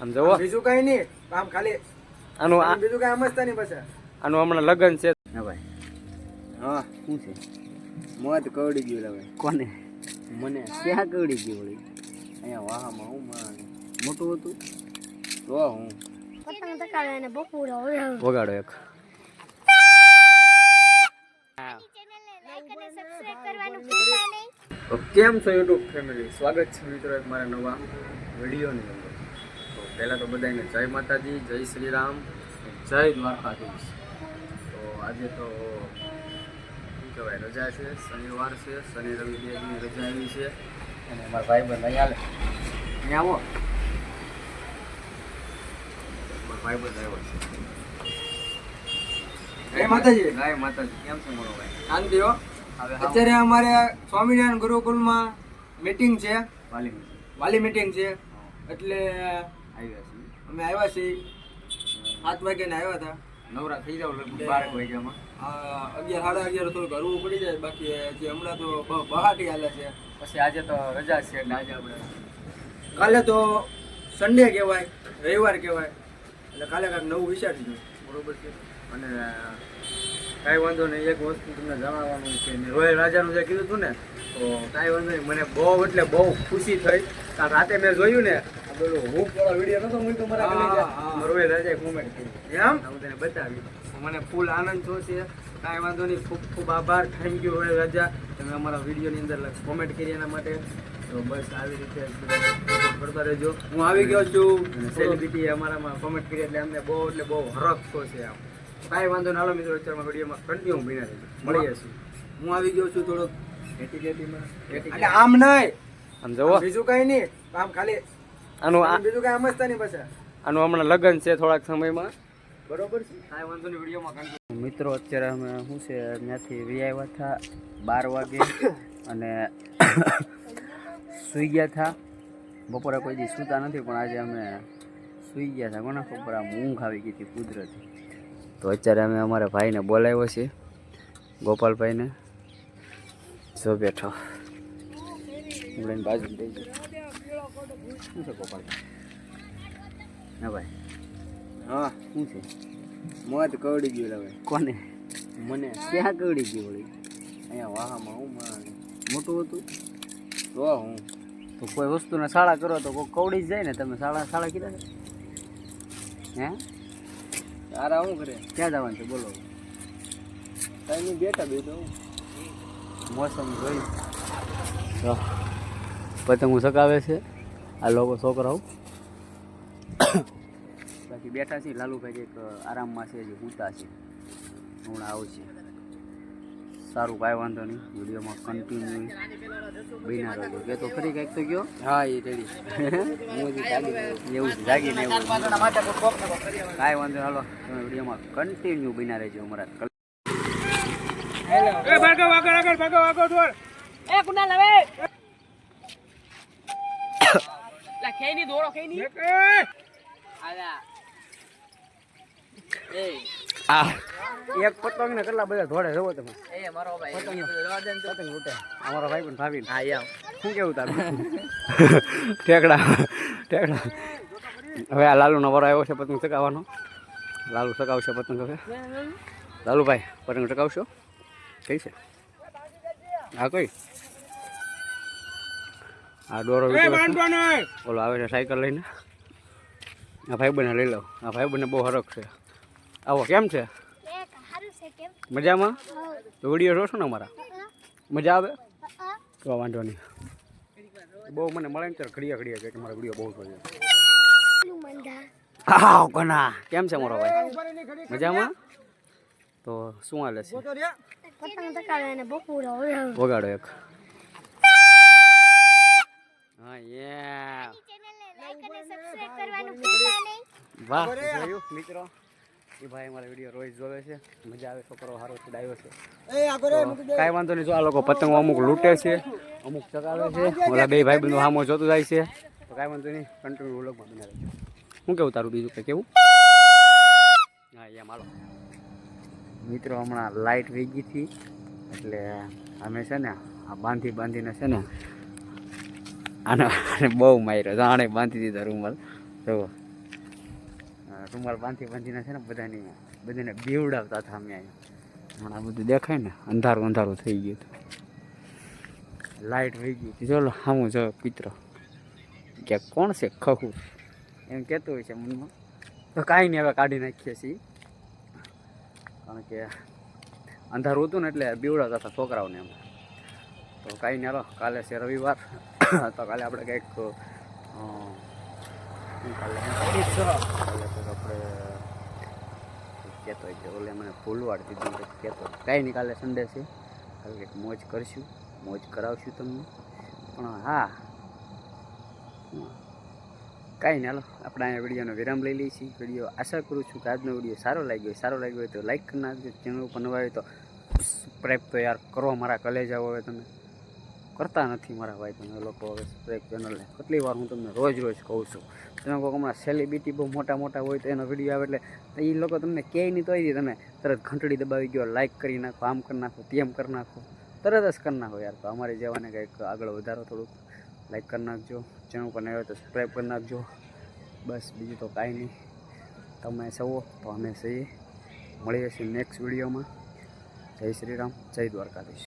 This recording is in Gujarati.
આમ જુઓ બીજું કઈ નહીં. આમ ખાલી આનું બીજું કઈ સમજતા નહીં પછી. આનું હમણાં લગ્ન છે. હા ભાઈ. હા શું છે? મોત કવડી ગયું હવે કોને? મને ક્યાં કવડી ગયું વળી? અહીંયા વાહમાં હું માં મોટું હતું? તો હું. પતંગ ચકાવે અને બપોરે વગાડો એક. કેમ છો યુટ્યુબ ફેમિલી સ્વાગત છે મિત્રો એક મારા નવા વિડીયોની પહેલાં તો બધાને જય માતાજી જય શ્રી રામ જય દ્વારકાધીશ. તો આજે તો શું કહેવાય રજા છે શનિવાર છે શનિ રવિ દેવની રજા આવી છે. અને મારા ભાઈ બંધ અહીંયા હાલે. અહીં આવો. મારા ભાઈ બંધ આવ્યો છે. જય માતાજી. જય માતાજી. કેમ છે મારો ભાઈ? શાંતિ હો. અત્યારે અમારે સ્વામિનારાયણ ગુરુકુલમાં મીટિંગ છે. વાલી. વાલી મીટિંગ છે. એટલે આવ્યા છીએ. અમે આવ્યા છીએ. સાત વાગ્યાને આવ્યા હતા. નવરા થઈ જાવ લગભગ બાર વાગ્યામાં. અગિયાર સાડા અગિયાર થોડું હરવું પડી જાય. બાકી જે હમણાં તો બહાટી હાલે છે. પછી આજે તો રજા છે એટલે આજે આપણે કાલે તો સન્ડે કહેવાય રવિવાર કહેવાય. એટલે કાલે કાંઈક નવું વિચારીશું બરોબર છે. અને કાંઈ વાંધો નહીં એક વસ્તુ તમને જણાવવાનું છે. ને રોયલ રાજાનું જે કીધું હતું ને તો કાંઈ વાંધો નહીં. મને બહુ એટલે બહુ ખુશી થઈ. કારણ રાતે મેં જોયું ને પેલું વાળો વીડિયો નતો મૂક્યો મારા કોમેન્ટ કરી એમ હું તને બતાવી મને ફૂલ આનંદ થશે કાંઈ વાંધો નહીં ખૂબ ખૂબ આભાર થેન્ક યુ રોયલ રાજા તમે અમારા વિડીયોની અંદર કોમેન્ટ કરી એના માટે તો બસ આવી રીતે કરતા રહેજો હું આવી ગયો છું સેલિબ્રિટી અમારામાં કોમેન્ટ કરી એટલે અમને બહુ એટલે બહુ હરખ થયો છે આમ કાંઈ વાંધો ના મિત્રો અત્યારમાં વિડીયોમાં કન્ટિન્યુ ભીના રહેજો મળીએ છીએ હું આવી ગયો છું થોડોક આમ નહીં આમ બીજું કઈ નહીં. આમ ખાલી આનું બીજું કઈ સમજતા નહીં પછી. આનું હમણાં લગ્ન છે થોડાક સમયમાં. બરોબર છે? કાંઈ વાંધો નહીં વિડીયોમાં મિત્રો અત્યારે અમે શું છે ત્યાંથી વી આવ્યા હતા બાર વાગે અને સૂઈ ગયા હતા બપોરે કોઈ દી સૂતા નથી પણ આજે અમે સૂઈ ગયા હતા કોને ખબર આમ ઊંઘ આવી ગઈ હતી કુદરતી. તો અત્યારે અમે અમારા ભાઈને બોલાવ્યો છે ગોપાલભાઈને. જો બેઠો. બાજુ દઈ દઉં. શું છે ગોપાલ હા ભાઈ હા શું છે મોત કવડી ગયું હવે કોને? મને ક્યાં કવડી ગયું વળી? અહીંયા વાહામાં હું મોટું હતું? તો હું. તો કોઈ વસ્તુને શાળા કરો તો કોઈ કવડી જ જાય ને. તમે શાળા શાળા કીધા હે? તારા શું કરે? ક્યાં જવાનું છે? બોલો. તમે બેઠા બે તો મોસમ જોઈ. પતંગો સકાવે છે. આ લોકો છોકરાઓ. બાકી બેઠા છે લાલુભાઈ એક આરામમાં છે જે સૂતા છે. હમણાં આવશે. સારું કાંઈ વાંધો નહીં. વિડીયોમાં કન્ટિન્યુ બન્યા રહ્યો કે તો ફરી કંઈક તો ગયો? હા એ રેડી એવું જાગીને એવું. કાંઈ વાંધો નહીં, હાલો. તમે વિડીયોમાં કન્ટિન્યુ બન્યા રહેજો અમારા એ હવે લા ખેની દોરો ખેની આ એક પતંગ ને કેટલા બધા ધોડે જવો તમે એ મારો ભાઈ પતંગ પતંગ અમારો ભાઈ પણ ભાભી હા યા શું કેવું તારું ઠેકડા ઠેકડા હવે આ લાલુ નવરો આવ્યો છે પતંગ ચકાવવાનો લાલુ ચકાવશે પતંગ હવે લાલુભાઈ પતંગ ચકાવશો કઈ છે હા કઈ આ દોરો ઓલો આવે છે સાયકલ લઈને. આ ભાઈ બને લઈ લો આ ભાઈ બને બહુ હરક છે. આવો કેમ છે? મજામાં? તો વીડિયો જોશો ને અમારા? મજા આવે? તો વાંધો નહીં. બહુ મને મળે ને ત્યારે ઘડિયા ઘડિયા કે તમારા વીડિયો બહુ જોઈએ આવ કના. કેમ છે મારો ભાઈ? મજામાં? તો શું હાલે છે? વગાડો એક. હા યે વાહ જોયું મિત્રો? એ ભાઈ અમારા વીડિયો રોજ જોવે છે. મજા આવે છોકરો સારો છે ડાયો છે. કાંઈ વાંધો નહીં જો આ લોકો પતંગો અમુક લૂંટે છે અમુક ચગાવે છે ઓલા બે ભાઈ બંધુ હામો જોતું જાય છે. તો કાંઈ વાંધો નહીં કંટ્રોલ વ્લોગમાં બનાવે છે. શું કેવું તારું બીજું કંઈ કેવું? હા એમ હાલો. મિત્રો હમણાં લાઇટ વહી ગઈ હતી એટલે અમે છે ને આ બાંધી બાંધીને છે ને આને આને બહુ માર્યો. આણે બાંધી દીધા રૂમાલ. જુઓ રૂમાલ બાંધી બાંધીને છે ને બધાની બધાને બીવડાવતા હતા અમે હમણાં બધું દેખાય ને, અંધારું અંધારું થઈ ગયું હતું. લાઇટ વહી ગઈ હતી. ચલો હામું જો પિત્ર કે કોણ છે ખખું એમ કહેતું હોય છે મનમાં. તો કાંઈ નહીં, હવે કાઢી નાખીએ છીએ. કારણ કે અંધારું હતું ને એટલે બીવડાવતા હતા છોકરાઓને એમ. તો કાંઈ નહીં કાલે છે રવિવાર. તો કાલે આપણે કંઈક કાલે આપણે કહેતો હોય ઓલે મને ભૂલવાડ દીધું કંઈક કહેતો. કાંઈ નહીં, કાલે સન્ડે છે. કાલે કંઈક મોજ કરશું, મોજ કરાવશું તમને. પણ હા કાંઈ હાલો, આપણે અહીંયા વિડીયોનો વિરામ લઈ લઈએ છીએ વીડિયો આશા કરું છું કે આજનો વીડિયો સારો લાગ્યો. હોય સારો લાગ્યો હોય તો લાઈક કરી નાખજો. ચેનલ ઉપર નવા હોય તો સબસ્ક્રાઈબ તો યાર કરો, મારા કલેજાઓ હવે તમે. કરતા નથી મારા ભાઈ તમે લોકો હવે સબસ્ક્રાઈબ ચેનલને કેટલી વાર હું તમને રોજ રોજ કહું છું. તમે કોઈ હમણાં સેલિબ્રિટી બહુ મોટા મોટા હોય તો એનો વીડિયો આવે એટલે એ લોકો તમને કહે નહીં તોય તમે તરત ઘંટડી દબાવી ગયો લાઈક કરી નાખો, આમ કરી નાખો, તેમ કરી નાખો. તરત જ કરી નાખો યાર. તો અમારે જેવાને કંઈક આગળ વધારો થોડુંક. લાઈક કરી નાખજો. ચેનલ પર નહીં હોય તો સબસ્ક્રાઈબ કરી નાખજો. બસ, બીજું તો કાંઈ નહીં. તમે સૌ તો અમે સહી. મળીએ છીએ નેક્સ્ટ વિડીયોમાં જય શ્રી રામ. જય દ્વારકાધીશ.